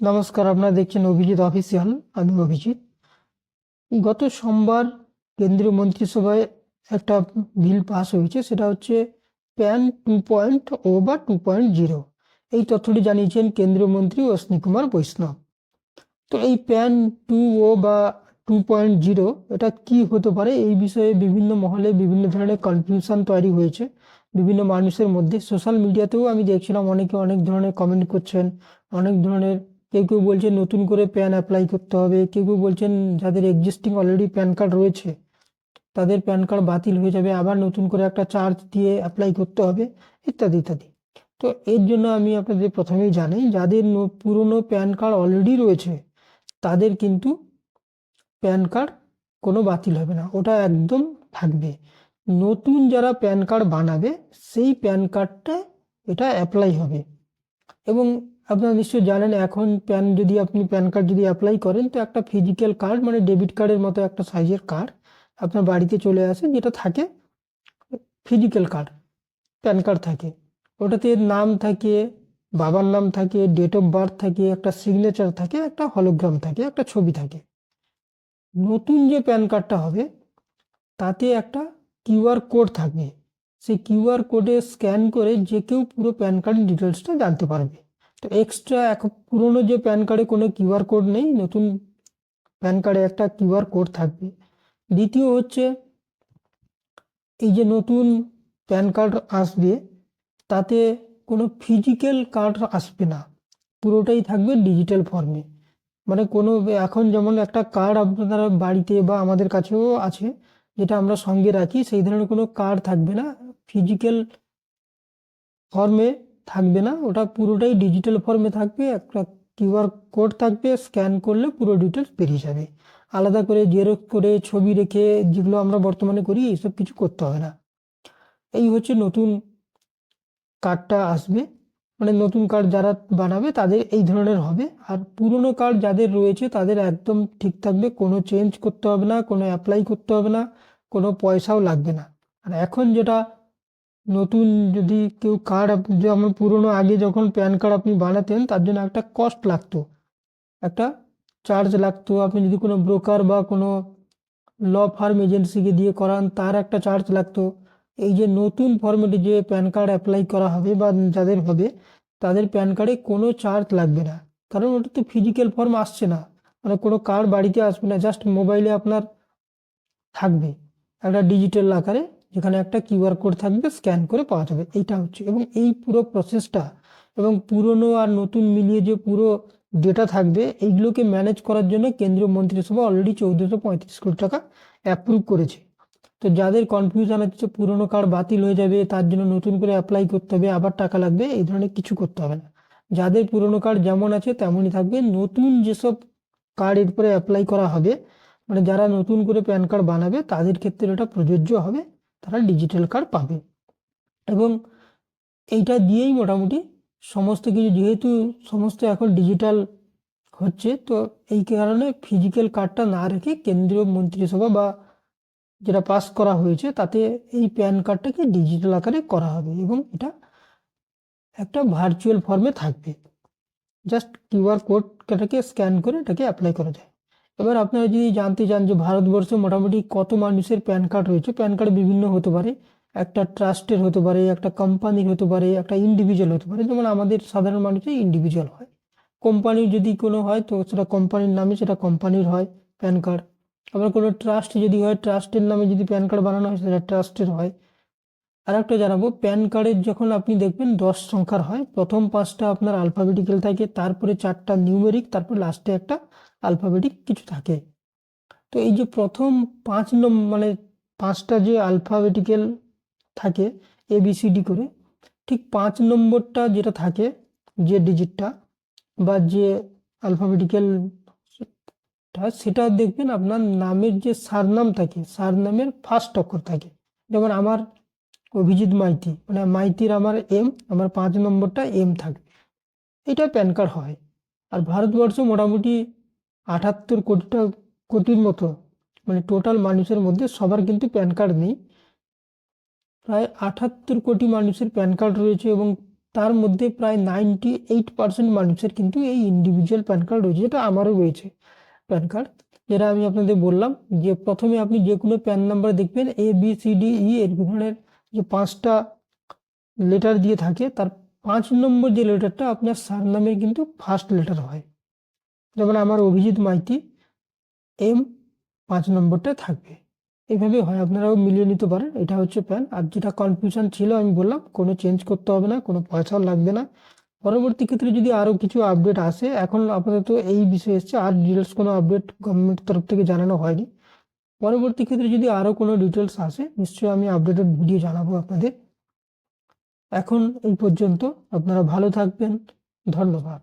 নমস্কার, আপনারা দেখছেন অভিজিৎ অফিসিয়াল, আমি অভিজিৎ। গত সোমবার কেন্দ্রীয় মন্ত্রিসভায় একটা বিল পাস হয়েছে, সেটা হচ্ছে প্যান টু পয়েন্ট ও বা টু পয়েন্ট জিরো। এই তথ্যটি জানিয়েছেন কেন্দ্রীয় মন্ত্রী অশ্বিনী কুমার বৈষ্ণব। তো এই প্যান টু ও বা টু পয়েন্ট জিরো, এটা কি হতে পারে? এই বিষয়ে বিভিন্ন মহলে বিভিন্ন ধরনের কনফিউশন তৈরি হয়েছে। বিভিন্ন মানুষের মধ্যে সোশ্যাল মিডিয়াতেও আমি দেখছিলাম, অনেকে অনেক ধরনের কমেন্ট করছেন, অনেক ধরনের কেউ কেউ বলছেন নতুন করে প্যান অ্যাপ্লাই করতে হবে, কেউ কেউ বলছেন যাদের এক্সিস্টিং অলরেডি প্যান কার্ড রয়েছে, তাদের প্যান কার্ড বাতিল হয়ে যাবে, আবার নতুন করে একটা চার্জ দিয়ে অ্যাপ্লাই করতে হবে, ইত্যাদি ইত্যাদি। তো এর জন্য আমি আপনাদের প্রথমেই জানাই, যাদের পুরনো প্যান কার্ড অলরেডি রয়েছে, তাদের কিন্তু প্যান কার্ড কোনো বাতিল হবে না, ওটা একদম থাকবে। নতুন যারা প্যান কার্ড বানাবে, সেই প্যান কার্ডটা এটা অ্যাপ্লাই হবে। এবং আপনারা নিশ্চয়ই জানেন, এখন প্যান যদি আপনি প্যান কার্ড যদি অ্যাপ্লাই করেন, তো একটা ফিজিক্যাল কার্ড মানে ডেবিট কার্ডের মতো একটা সাইজের কার্ড আপনার বাড়িতে চলে আসে, যেটা থাকে ফিজিক্যাল কার্ড প্যান কার্ড থাকে। ওটাতে নাম থাকে, বাবার নাম থাকে ডেট অফ বার্থ থাকে, একটা সিগনেচার থাকে, একটা হলোগ্রাম থাকে, একটা ছবি থাকে। নতুন যে প্যান কার্ডটা হবে, তাতে একটা কিউআর কোড থাকবে। সেই কিউআর কোডে স্ক্যান করে যে কেউ পুরো প্যান কার্ডের ডিটেলসটা জানতে পারবে। তো এক্সট্রা এখন পুরনো যে প্যান কার্ডে কোনো কিউআর কোড নেই, নতুন প্যান কার্ডে একটা কিউআর কোড থাকবে। দ্বিতীয় হচ্ছে, এই যে নতুন প্যান কার্ড আসবে, তাতে কোনো ফিজিক্যাল কার্ড আসবে না। পুরোটাই থাকবে ডিজিটাল ফর্মে মানে কোনো, এখন যেমন একটা কার্ড আপনারা বাড়িতে বা আমাদের কাছেও আছে, যেটা আমরা সঙ্গে রাখি, সেই ধরনের কোনো কার্ড থাকবে না। ফিজিক্যাল ফর্মে থাকবে না, ওটা পুরোটাই ডিজিটাল ফর্মে থাকবে, একটা কিউআর কোড থাকবে স্ক্যান করলে পুরো ডিটেলস বেরিয়ে যাবে। আলাদা করে জেরক্স করে ছবি রেখে যেগুলো আমরা বর্তমানে করি, এইসব কিছু করতে হবে না। এই হচ্ছে নতুন কার্ডটা আসবে। মানে নতুন কার্ড যারা বানাবে, তাদের এই ধরনের হবে। আর পুরনো কার্ড যাদের রয়েছে, তাদের একদম ঠিক থাকবে, কোনো চেঞ্জ করতে হবে না, কোনো অ্যাপ্লাই করতে হবে না, কোনো পয়সাও লাগবে না। আর এখন যেটা নতুন যদি কেউ কার্ড যেমন পুরনো আগে যখন প্যান কার্ড আপনি বানাতেন, তার জন্য একটা কস্ট লাগতো। একটা চার্জ লাগতো। আপনি যদি কোনো ব্রোকার বা কোনো ল ফার্ম এজেন্সিকে দিয়ে করান, তার একটা চার্জ লাগতো। এই যে নতুন ফর্মেটে যে প্যান কার্ড অ্যাপ্লাই করা হবে বা যাদের হবে, তাদের প্যান কার্ডে কোনো চার্জ লাগবে না। কারণ ওটা তো ফিজিক্যাল ফর্ম আসছে না। মানে কোনো কার্ড বাড়িতে আসবে না। জাস্ট মোবাইলে আপনার থাকবে। একটা ডিজিটাল আকারে যেখানে একটা কিউআর কোড থাকবে, স্ক্যান করে পাওয়া যাবে। এইটা হচ্ছে। এবং এই পুরো প্রসেসটা এবং পুরনো আর নতুন মিলিয়ে যে পুরো ডেটা থাকবে, এইগুলোকে ম্যানেজ করার জন্য কেন্দ্রীয় মন্ত্রিসভা অলরেডি চৌদ্দশো পঁয়ত্রিশ কোটি টাকা অ্যাপ্রুভ করেছে। তো যাদের কনফিউশন হচ্ছে পুরনো কার্ড বাতিল হয়ে যাবে, তার জন্য নতুন করে অ্যাপ্লাই করতে হবে, আবার টাকা লাগবে, এই ধরনের কিছু করতে হবে না। যাদের পুরনো কার্ড যেমন আছে, তেমনই থাকবে। নতুন যেসব কার্ড এরপরে অ্যাপ্লাই করা হবে মানে যারা নতুন করে প্যান কার্ড বানাবে, তাদের ক্ষেত্রে এটা প্রযোজ্য হবে। তারা ডিজিটাল কার্ড পাবে। এবং এইটা দিয়েই মোটামুটি সমস্ত কিছু, যেহেতু সমস্ত এখন ডিজিটাল হচ্ছে, তো এই কারণে ফিজিক্যাল কার্ডটা না রেখে কেন্দ্রীয় মন্ত্রিসভা বা যেটা পাস করা হয়েছে, তাতে এই প্যান কার্ডটাকে ডিজিটাল আকারে করা হবে এবং এটা একটা ভার্চুয়াল ফর্মে থাকবে। জাস্ট কিউআর কোডটাকে স্ক্যান করে এটাকে অ্যাপ্লাই করা যায়। এবার আপনারা যদি জানতে চান যে ভারতবর্ষে মোটামুটি কত মানুষের প্যান কার্ড রয়েছে, প্যান কার্ড বিভিন্ন হতে পারে। একটা ট্রাস্টের হতে পারে, একটা কোম্পানির হতে পারে, একটা ইন্ডিভিজুয়াল হতে পারে। যেমন আমাদের সাধারণ মানুষের ইন্ডিভিজুয়াল হয়। কোম্পানির যদি কোনো হয়, তো সেটা কোম্পানির নামে সেটা কোম্পানির হয় প্যান কার্ড। আবার কোনো ট্রাস্ট যদি হয়, ট্রাস্টের নামে যদি প্যান কার্ড বানানো হয়, সেটা ট্রাস্টের হয়। আর একটা জানাব, প্যান কার্ডের যখন আপনি দেখবেন দশ সংখ্যার হয়, প্রথম পাঁচটা আপনার আলফাবেটিক্যাল থাকে, তারপরে চারটা নিউমেরিক তারপর লাস্টে একটা আলফাবেটিক কিছু থাকে। তো এই যে প্রথম পাঁচ মানে পাঁচটা যে আলফাবেটিক্যাল থাকে এ বি সি ডি করে, ঠিক পাঁচ নম্বরটা যেটা থাকে, যে ডিজিটটা বা যে আলফাবেটিক্যাল সেটা দেখবেন আপনার নামের যে সারনাম থাকে, সারনামের ফার্স্ট অক্ষর থাকে। যেমন আমার অভিজিৎ মাইতি মানে মাইতির আমার এম আমার পাঁচ নম্বরটা এম থাকবে এটা প্যান কার্ড হয়। আর ভারতবর্ষ মোটামুটি আটাত্তর কোটিটা কোটির মতো মানে টোটাল মানুষের মধ্যে সবার কিন্তু প্যান কার্ড নেই। প্রায় আটাত্তর কোটি মানুষের প্যান কার্ড রয়েছে এবং তার মধ্যে প্রায় নাইনটি এইট পার্সেন্ট মানুষের কিন্তু এই ইন্ডিভিজুয়াল প্যান কার্ড রয়েছে, যেটা আমারও রয়েছে প্যান কার্ড যেটা আমি আপনাদের বললাম যে প্রথমে আপনি যে কোনো প্যান নাম্বার দেখবেন A B C D E এর ধরনের যে পাঁচটা লেটার দিয়ে থাকে, তার পাঁচ নম্বর যে লেটারটা আপনার সারনামের কিন্তু ফার্স্ট লেটার হয়। যেমন আমার অভিজিৎ মাইতি এম পাঁচ নম্বরটা থাকবে। এইভাবে হয়, আপনারাও মিলিয়ে নিতে পারেন। এটা হচ্ছে প্যান আর যেটা কনফিউশন ছিল, আমি বললাম, কোনো চেঞ্জ করতে হবে না, কোনো পয়সাও লাগবে না। পরবর্তী ক্ষেত্রে যদি আরও কিছু আপডেট আসে, এখন আপাতত এই বিষয়ে এসছে, আর ডিটেলস কোনো আপডেট গভর্নমেন্ট তরফ থেকে জানানো হয়নি। পরবর্তী ক্ষেত্রে যদি আরও কোনো ডিটেলস আসে, নিশ্চয়ই আমি আপডেটেড ভিডিও জানাব আপনাদের। এখন এই পর্যন্ত, আপনারা ভালো থাকবেন। ধন্যবাদ।